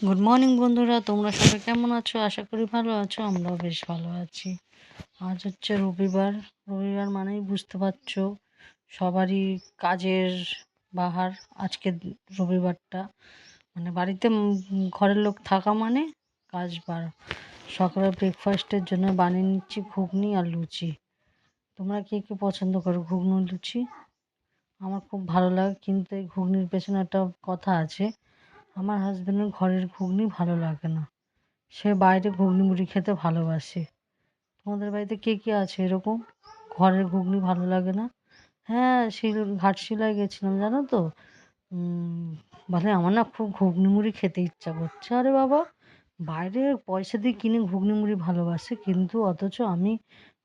Good morning বন্ধুরা। তোমরা সবাই কেমন আছো? আশা করি ভালো আছো, আমরাও বেশ ভালো আছি। আজ হচ্ছে রবিবার। রবিবার মানেই বুঝতে পারছ, সবারই কাজের বাহার আজকে রবিবারটা। মানে বাড়িতে ঘরের লোক থাকা মানে কাজ বার। সকালে ব্রেকফাস্টের জন্য বানিয়ে নিচ্ছি ঘুগনি আর লুচি। তোমরা কে কে পছন্দ করো, ঘুগনি, লুচি? আমার খুব ভালো লাগে, কিন্তু এই ঘুগনির পেছনে একটা কথা আছে। আমার হাজবেন্ডের ঘরের ঘুগনি ভালো লাগে না। সে বাইরে ঘুগনি মুড়ি খেতে ভালোবাসে। তোমাদের বাড়িতে কে কে আছে এরকম? ঘরের ঘুগনি ভালো লাগে না? হ্যাঁ শিল ঘাটশিলায় গেছিলাম, জানো তো? বলে আমার না খুব ঘুগনি মুড়ি খেতে ইচ্ছা করছে। আরে বাবা, বাইরে পয়সা দিয়ে কিনে ঘুগনি মুড়ি ভালোবাসে, কিন্তু অথচ আমি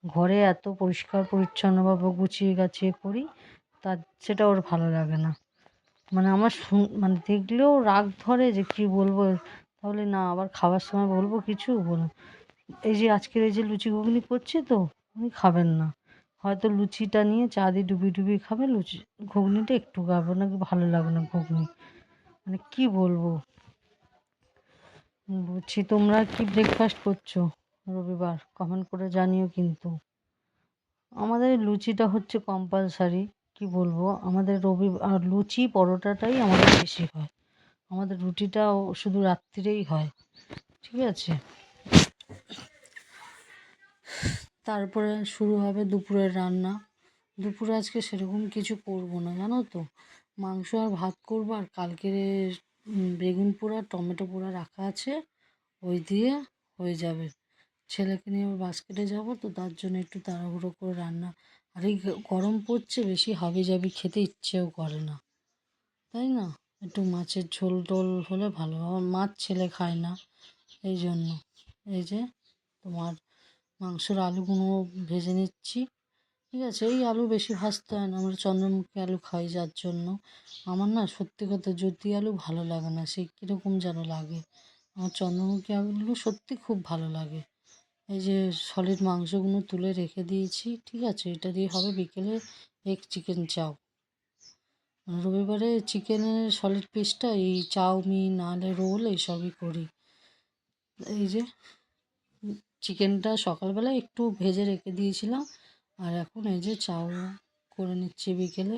ঘরে এত পরিষ্কার, পরিচ্ছন্নভাবে গুছিয়ে গাছিয়ে করি, তা সেটা ওর ভালো লাগে না। মানে আমার শুন মানে দেখলেও রাগ ধরে যে কি বলব? তাহলে না, আবার খাবার সময় বলব কিছু? বলো এই যে আজকের এই যে লুচি ঘুগনি করছি তো, উনি খাবেন না। হয়তো লুচিটা নিয়ে চা দিয়ে ডুবি ডুবি খাবে, লুচি, ঘুগনিটা একটু খাব, নাকি ভালো লাগে না ঘুগনি? মানে কি বলব? বলছি তোমরা কি ব্রেকফাস্ট করছ রবিবার? কমেন্ট করে জানিও কিন্তু। আমাদের লুচিটা হচ্ছে কম্পালসারি কি বলব? আমাদের রবি আর লুচি পরোটাটাই আমাদের বেশি হয়। আমাদের রুটিটাও শুধু রাত্রিরেই হয়। ঠিক আছে? তারপরে শুরু হবে দুপুরের রান্না। দুপুরে আজকে সেরকম কিছু করব না, জানো তো? মাংস আর ভাত করব আর কালকের বেগুন পোড়া, টমেটো পোড়া রাখা আছে। ওই দিয়ে হয়ে যাবে। ছেলেকে নিয়ে বাস্কেটে যাব তো তার জন্য একটু তাড়াহুড়ো করে রান্না আর এই গরম পড়ছে, বেশি হাবি জাবি খেতে ইচ্ছেও করে না। তাই না? একটু মাছের ঝোল টোল হলে ভালো আমার মাছ ছেলে খায় না, এই জন্য। এই যে তোমার মাংসর আলুগুলো ভেজে নিচ্ছি। ঠিক আছে, এই আলু বেশি ভাজতে হয় না। আমরা চন্দ্রমুখী আলু খাই যার জন্য। আমার না সত্যি কথা জ্যোতি আলু ভালো লাগে না সেই কীরকম যেন লাগে। আমার চন্দ্রমুখী আলু সত্যি খুব ভালো লাগে। এই যে সলিড মাংসগুলো তুলে রেখে দিয়েছি, ঠিক আছে? এটা দিয়ে হবে বিকেলে এগ চিকেন চাও। রবিবারে চিকেনের সলিড পিসটা এই চাউমিন নাহলে রোল এইসবই করি। এই যে চিকেনটা সকালবেলা একটু ভেজে রেখে দিয়েছিলাম, আর এখন এই যে চাউ করে নিচ্ছি বিকেলে।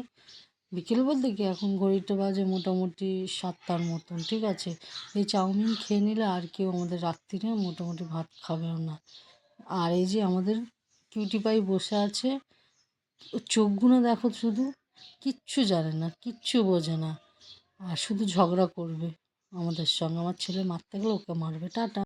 বিকেল বলতে কি? এখন ঘড়িটা বাজে মোটামুটি সাতটার মতন, ঠিক আছে? এই চাউমিন খেয়ে নিলে আর কেউ আমাদের রাত্রিরে মোটামুটি ভাত খাবেও না। আর এই যে আমাদের কিউটি পাই বসে আছে চোখগুলো দেখো শুধু, কিচ্ছু জানে না, কিচ্ছু বোঝে না। আর শুধু ঝগড়া করবে আমাদের সঙ্গে। আমার ছেলে মারতে গেলে ওকে মারবে। টাটা।